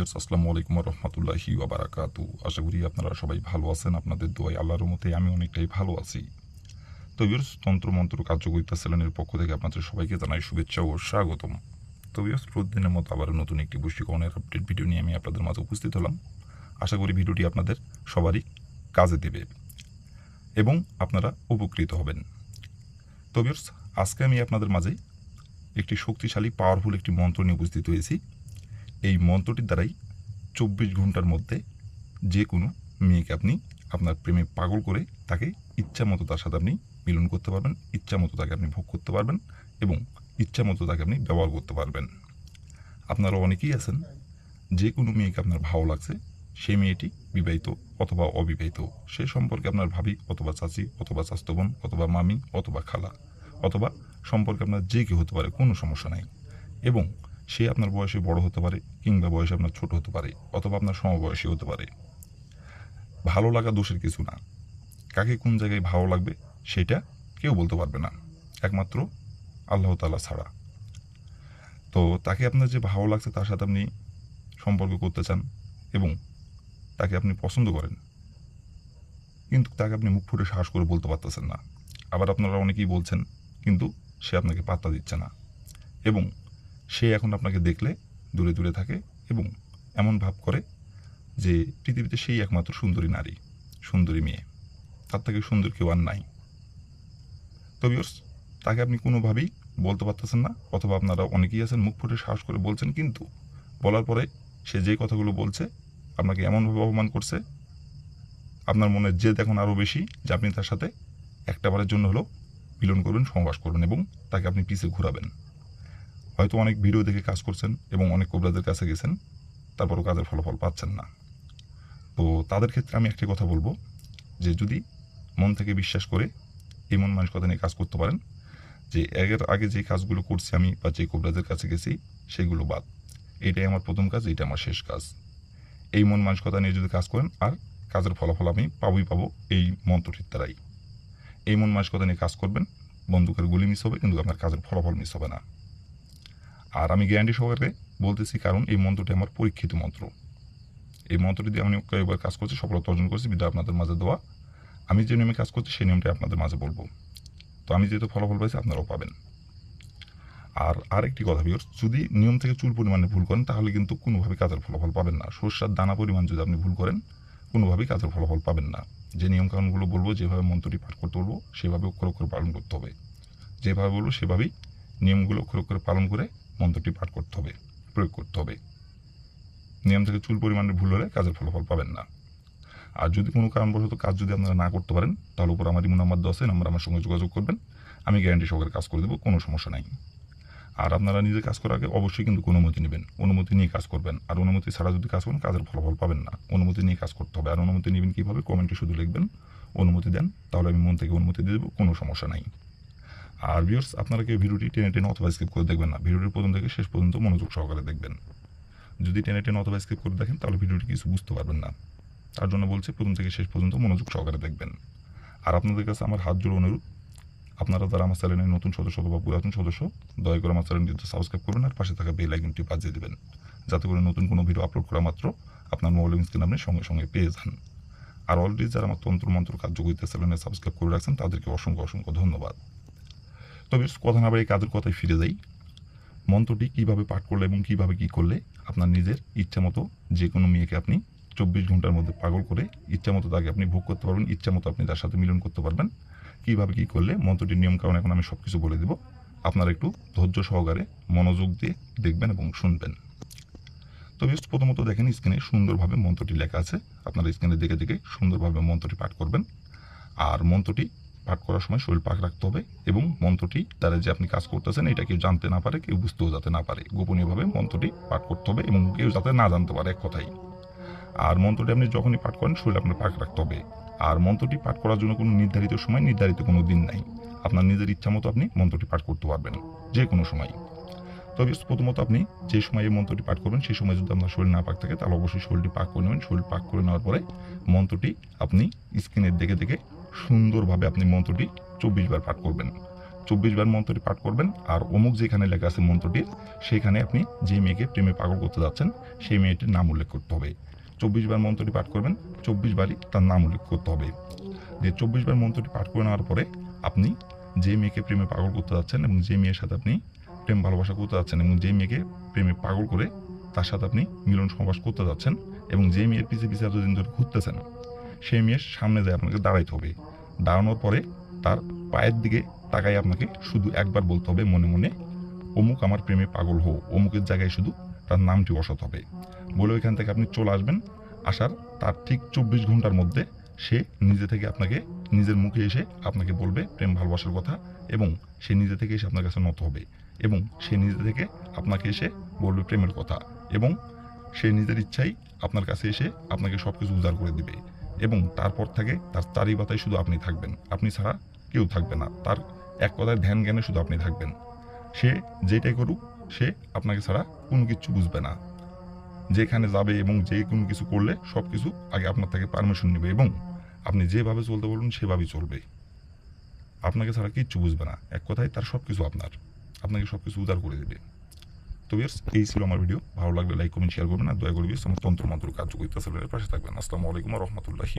বিয়ার্স আসসালামু আলাইকুম রহমতুল্লাহি ওবারাকাতু আশা করি আপনারা সবাই ভালো আছেন, আপনাদের দোয়াই আল্লাহর মতে আমি অনেকটাই ভালো আছি। তো বিয়ার্স তন্ত্রমন্ত্র কার্যকরিতা সেলেনের পক্ষ থেকে আপনাদের সবাইকে জানাই শুভেচ্ছা ও স্বাগতম। তো বিয়ার্স প্রতিদিনের মতো আবার নতুন একটি বৈশিকরণের আপডেট ভিডিও নিয়ে আমি আপনাদের মাঝে উপস্থিত হলাম। আশা করি ভিডিওটি আপনাদের সবারই কাজে দেবে এবং আপনারা উপকৃত হবেন। তো বিয়ার্স আজকে আমি আপনাদের মাঝে একটি শক্তিশালী পাওয়ারফুল একটি মন্ত্র নিয়ে উপস্থিত হয়েছি। এই মন্ত্রটির দ্বারাই চব্বিশ ঘণ্টার মধ্যে যে কোনো মেয়েকে আপনি আপনার প্রেমে পাগল করে তাকে ইচ্ছা মতো তার সাথে আপনি মিলন করতে পারবেন, ইচ্ছা মতো তাকে আপনি ভোগ করতে পারবেন এবং ইচ্ছা মতো তাকে আপনি ব্যবহার করতে পারবেন। আপনারা অনেকেই আছেন, যে কোনো মেয়েকে আপনার ভালো লাগছে, সেই মেয়েটি বিবাহিত অথবা অবিবাহিত, সে সম্পর্কে আপনার ভাবি অথবা চাচি অথবা চাস্তো বোন অথবা মামি অথবা খালা অথবা সম্পর্কে আপনার যে কেউ হতে পারে, কোনো সমস্যা নাই। এবং সে আপনার বয়সে বড় হতে পারে কিংবা বয়সে আপনার ছোট হতে পারে অথবা আপনার সমবয়সী হতে পারে। ভালো লাগা দোষের কিছু না। কাকে কোন জায়গায় ভালো লাগবে সেটা কেউ বলতে পারবে না। একমাত্র আল্লাহ তালা ছাড়া। তো তাকে আপনার যে ভালো লাগছে তার সাথে আপনি সম্পর্ক করতে চান এবং তাকে আপনি পছন্দ করেন, কিন্তু তাকে আপনি মুখ ফুটে সাহস করে বলতে পারতেছেন না। আবার আপনারা অনেকেই বলছেন, কিন্তু সে আপনাকে পাত্তা দিচ্ছে না। এবং সে এখন আপনাকে দেখলে, দূরে দূরে থাকে এবং এমন ভাব করে যে পৃথিবীতে সেই একমাত্র সুন্দরী নারী, সুন্দরী মেয়ে। তার থেকে সুন্দর কেউ আর নাই। তবে তাকে আপনি কোনোভাবেই বলতে পারতেছেন না, অথবা আপনারা অনেকেই আছেন মুখ ফুটে সাহস করে বলছেন, কিন্তু বলার পরে সে যে কথাগুলো বলছে, আপনাকে এমনভাবে অপমান করছে, আপনার মনে জেদ এখন আরও বেশি যে আপনি তার সাথে একটা বারের জন্য হলেও মিলন করবেন, সহবাস করবেন এবং তাকে আপনি পিছে ঘোরাবেন। হয়তো অনেক ভিডিও দেখে কাজ করছেন এবং অনেক কোবরাদের কাছে গেছেন, তারপরও কাজের ফলাফল পাচ্ছেন না। তো তাদের ক্ষেত্রে আমি একটি কথা বলব যে যদি মন থেকে বিশ্বাস করে এই মন মানসিকতা নিয়ে কাজ করতে পারেন, যে এর আগে যে কাজগুলো করছি আমি বা যে কোবরাদের কাছে গেছি, সেগুলো বাদ। এটাই আমার প্রথম কাজ এটা আমার শেষ কাজ। এই মন মানসিকতা নিয়ে যদি কাজ করেন, আর কাজের ফলাফল আমি পাবোই পাবো এই মন্ত্রটির দ্বারাই। এই মন মানসিকতা নিয়ে কাজ করবেন, বন্দুকের গুলি মিস হবে, কিন্তু আপনার কাজের ফলাফল মিস হবে না। আমি গ্যারান্টি সহকারে বলতেছি, কারণ এই মন্ত্রটি আমার পরীক্ষিত মন্ত্র। এই মন্ত্রটি দিয়ে আমি কয়েকবার কাজ করছি, সফলতা অর্জন করছি, বিদ্যা আপনাদের মাঝে দেওয়া আমি যে নিয়মে কাজ করছি, সেই নিয়মটি আপনাদের মাঝে বলব। তো আমি যেহেতু ফলাফল পাইছি, আপনারাও পাবেন। আর আরেকটি কথা বিয়র যদি নিয়ম থেকে চুল পরিমাণে ভুল করেন, তাহলে কিন্তু কোনোভাবে কাজের ফলাফল পাবেন না। সর্ষার দানা পরিমাণ যদি আপনি ভুল করেন, কোনোভাবেই কাজের ফলাফল পাবেন না। যে নিয়মকানুনগুলো বলব, যেভাবে মন্ত্রটি পাঠ করতে বলব, সেভাবে অক্ষর অক্ষর পালন করতে হবে। যেভাবে বলব, সেভাবেই নিয়মগুলো অক্ষর অক্ষরে পালন করে মন্ত্রটি পাঠ করতে হবে, প্রয়োগ করতে হবে। নিয়ম থেকে চুল পরিমাণে ভুল হলে কাজের ফলাফল পাবেন না। আর যদি কোনো কারণবশত কাজ যদি আপনারা না করতে পারেন, তাহলে উপর আমার ইমো নাম্বার দশে নাম্বার আমার সঙ্গে যোগাযোগ করবেন। আমি গ্যারান্টি সহকারে কাজ করে দেবো, কোনো সমস্যা নাই। আর আপনারা নিজে কাজ করার আগে অবশ্যই কিন্তু অনুমতি নেবেন। অনুমতি নিয়ে কাজ করবেন। আর অনুমতি ছাড়া যদি কাজ করেন, কাজের ফলাফল পাবেন না। অনুমতি নিয়ে কাজ করতে হবে। আর অনুমতি নেবেন কীভাবে, কমেন্টে শুধু লিখবেন। অনুমতি দেন, তাহলে আমি মন থেকে অনুমতি দিয়ে দেবো, কোনো সমস্যা নাই। আর ভিউর্স আপনারা কেউ ভিডিওটি টেনে টেনে অথবা স্কিপ করে দেখবেন না। ভিডিওটির প্রথম থেকে শেষ পর্যন্ত মনোযোগ সহকারে দেখবেন। যদি টেনে টেনে অথবা স্কিপ করে দেখেন, তাহলে ভিডিওটি কিছু বুঝতে পারবেন না। তার জন্য বলছি, প্রথম থেকে শেষ পর্যন্ত মনোযোগ সহকারে দেখবেন। আর আপনাদের কাছে আমার হাত জোড়ো অনুরোধ, আপনারা যারা আমার চ্যানেলের নতুন সদস্য অথবা পুরাতন সদস্য, দয়া করে আমার চ্যানেলটি সাবস্ক্রাইব করবেন আর পাশে থাকা বেল আইকনটি বাজিয়ে দেবেন, যাতে করে নতুন কোনো ভিডিও আপলোড করা মাত্র আপনার মোবাইল স্ক্রিন আপনি সঙ্গে সঙ্গে পেয়ে যান। আর অলরেডি যারা আমার তন্ত্র মন্ত্র কার্যকরিতা চ্যানেলে সাবস্ক্রাইব করে রাখছেন, তাদেরকে অসংখ্য অসংখ্য ধন্যবাদ। তবে কথা না বাড়ি কাজের কথায় ফিরে যাই। মন্ত্রটি কীভাবে পাঠ করলে এবং কীভাবে কী করলে আপনার নিজের ইচ্ছা মতো যে কোনো মেয়েকে আপনি চব্বিশ ঘণ্টার মধ্যে পাগল করে ইচ্ছা মতো তাকে আপনি ভোগ করতে পারবেন, ইচ্ছা মতো আপনি তার সাথে মিলন করতে পারবেন। কীভাবে কী করলে মন্ত্রটির নিয়ম কারণ এখন আমি সব কিছু বলে দেব। আপনারা একটু ধৈর্য সহকারে মনোযোগ দিয়ে দেখবেন এবং শুনবেন। তো তবে প্রথমত দেখেন স্ক্রিনে সুন্দরভাবে মন্ত্রটি লেখা আছে। আপনারা স্ক্রিনে দেখে দেখে সুন্দরভাবে মন্ত্রটি পাঠ করবেন। আর মন্ত্রটি পাঠ করার সময় শরীর পাক রাখতে হবে এবং মন্ত্রটি দ্বারা যে আপনি কাজ করতেছেন, এটা কেউ জানতে না পারে, কেউ বুঝতেও যাতে না পারে। গোপনীয়ভাবে মন্ত্রটি পাঠ করতে হবে এবং কেউ যাতে না জানতে পারে, এক কথাই। আর মন্ত্রটি আপনি যখনই পাঠ করেন, শরীর আপনার পাক রাখতে হবে। আর মন্ত্রটি পাঠ করার জন্য কোনো নির্ধারিত সময়, নির্ধারিত কোনো দিন নাই। আপনার নিজের ইচ্ছা মতো আপনি মন্ত্রটি পাঠ করতে পারবেন, যে কোনো সময়। তবে প্রথমত আপনি যে সময় এই মন্ত্রটি পাঠ করবেন, সেই সময় যদি আপনার শরীর না পাক থাকে, তাহলে অবশ্যই শরীরটি পাক করে নেবেন। শরীর পাক করে নেওয়ার পরে মন্ত্রটি আপনি স্ক্রিনের দেখে দেখে সুন্দরভাবে আপনি মন্ত্রটি চব্বিশ বার পাঠ করবেন। চব্বিশ বার মন্ত্রটি পাঠ করবেন আর অমুক যেখানে লেখা আছে মন্ত্রটির সেখানে আপনি যে মেয়েকে প্রেমে পাগল করতে যাচ্ছেন, সেই মেয়েটির নাম উল্লেখ করতে হবে। চব্বিশ বার মন্ত্রটি পাঠ করবেন, চব্বিশ বারই তার নাম উল্লেখ করতে হবে। যে চব্বিশ বার মন্ত্রটি পাঠ করে নেওয়ার পরে আপনি যে মেয়েকে প্রেমে পাগল করতে যাচ্ছেন এবং যে মেয়ের সাথে আপনি প্রেম ভালোবাসা করতে যাচ্ছেন এবং যে মেয়েকে প্রেমে পাগল করে তার সাথে আপনি মিলন সমাবাস করতে যাচ্ছেন এবং যে মেয়ের পিছিয়ে পিছিয়ে এতদিন ধরে ঘুরতেছেন সেই মেয়ের সামনে যায় আপনাকে দাঁড়াইতে হবে। দাঁড়ানোর পরে তার পায়ের দিকে তাকাই আপনাকে শুধু একবার বলতে হবে মনে মনে, অমুক আমার প্রেমে পাগল হো অমুকের জায়গায় শুধু তার নামটি বসাতে হবে। বলে ওইখান থেকে আপনি চলে আসবেন। আসার তার ঠিক চব্বিশ ঘণ্টার মধ্যে সে নিজে থেকে আপনাকে নিজের মুখে এসে আপনাকে বলবে প্রেম ভালোবাসার কথা এবং সে নিজে থেকে এসে আপনার কাছে নত হবে এবং সে নিজে থেকে আপনাকে এসে বলবে প্রেমের কথা এবং সে নিজের ইচ্ছাই আপনার কাছে এসে আপনাকে সব কিছু উজাড় করে দিবে। এবং তারপর থেকে তার চারি পাতায় শুধু আপনি থাকবেন। আপনি ছাড়া কেউ থাকবে না। তার এক কথায় ধ্যান জ্ঞানে শুধু আপনি থাকবেন। সে যেটাই করুক, সে আপনাকে ছাড়া কোনো কিছু বুঝবে না। যেখানে যাবে এবং যে কোনো কিছু করলে সব কিছু আগে আপনার থেকে পারমিশন নেবে এবং আপনি যেভাবে চলতে বলুন সেভাবেই চলবে। আপনাকে ছাড়া কিচ্ছু বুঝবে না। এক কথায় তার সব কিছু আপনার। আপনাকে সব কিছু উদার করে দেবে। তো এই ছিল আমার ভিডিও ভালো লাগলে লাইক কমেন্ট শেয়ার করবেন আর দয়া করবি সমস্ত তন্ত্র মন্ত্র কার্যকরিতা পাশে থাকবেন। আসসালামু আলাইকুম রহমতুল্লাহি